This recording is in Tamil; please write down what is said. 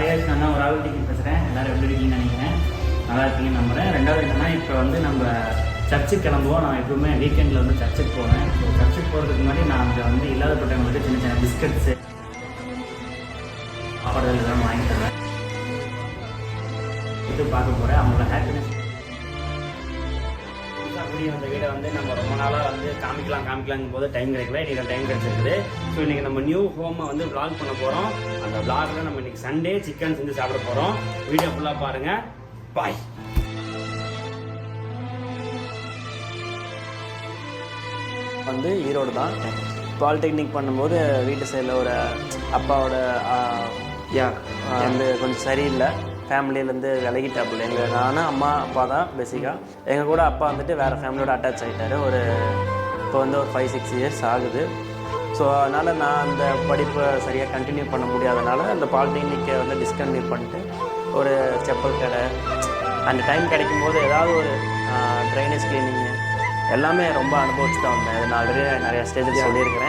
ஹாயாஸ் நான் தான் ஒரு ஆள் டிக்கெட் பேசுகிறேன் எல்லோரும் எப்படி இருக்கீங்கன்னு நினைக்கிறேன். நல்லா இருக்கீங்கன்னு நம்புகிறேன் ரெண்டாவது என்னென்னா இப்போ வந்து நம்ம சர்ச்சுக்கு கிளம்புவோம். நான் எப்பவுமே வீக்கெண்டில் வந்து சர்ச்சுக்கு போவேன். ஸோ சர்ச்சுக்கு போகிறதுக்கு முன்னாடி நான் அங்கே வந்து இல்லாதப்பட்டவங்களுக்கு சின்ன சின்ன பிஸ்கட்ஸு சாப்பாடுகள் இதெல்லாம் வாங்கி தருவேன். இது பார்க்க போகிறேன் அவங்களோட ஹாப்பினஸ் வந்த வீடை வந்து நம்ம ரொம்ப நாளாக வந்து காமிக்கலாம் காமிக்கலாங்கும் போது டைம் கிடைக்கல. இன்றைக்கி டைம் கிடைச்சிருக்குது. ஸோ இன்றைக்கி நம்ம நியூ ஹோமை வந்து vlog பண்ண போகிறோம் அந்த vlogல நம்ம இன்றைக்கி சண்டே சிக்கன் செஞ்சு சாப்பிட போகிறோம் வீடியோ ஃபுல்லாக பாருங்கள் பாய் வந்து ஈரோடு தான். பாலிடெக்னிக் பண்ணும்போது வீட்டு சைடில் ஒரு அப்பாவோட யா வந்து கொஞ்சம் சரியில்லை. ஃபேமிலியிலேருந்து விலகிட்டாப்புல எங்கள் நானும் அம்மா அப்பா தான் பேசிக்காக எங்கள் கூட அப்பா வந்துட்டு வேறு ஃபேமிலியோட அட்டாச் ஆகிட்டார் ஒரு இப்போ வந்து ஒரு ஃபைவ் சிக்ஸ் இயர்ஸ் ஆகுது. ஸோ அதனால் நான் அந்த படிப்பை சரியாக கண்டினியூ பண்ண முடியாதனால அந்த பாலிடெக்னிக்கை வந்து டிஸ்கண்டினியூ பண்ணிட்டு ஒரு செப்பல் கடை. அந்த டைம் கிடைக்கும் போது ஏதாவது ஒரு ட்ரைனேஜ் கிளீனிங்கு எல்லாமே ரொம்ப அனுபவிச்சு தான் வந்தேன் அது நான் ஆல்ரெடி நிறைய ஸ்டேஜில் சொல்லியிருக்கிறேன்.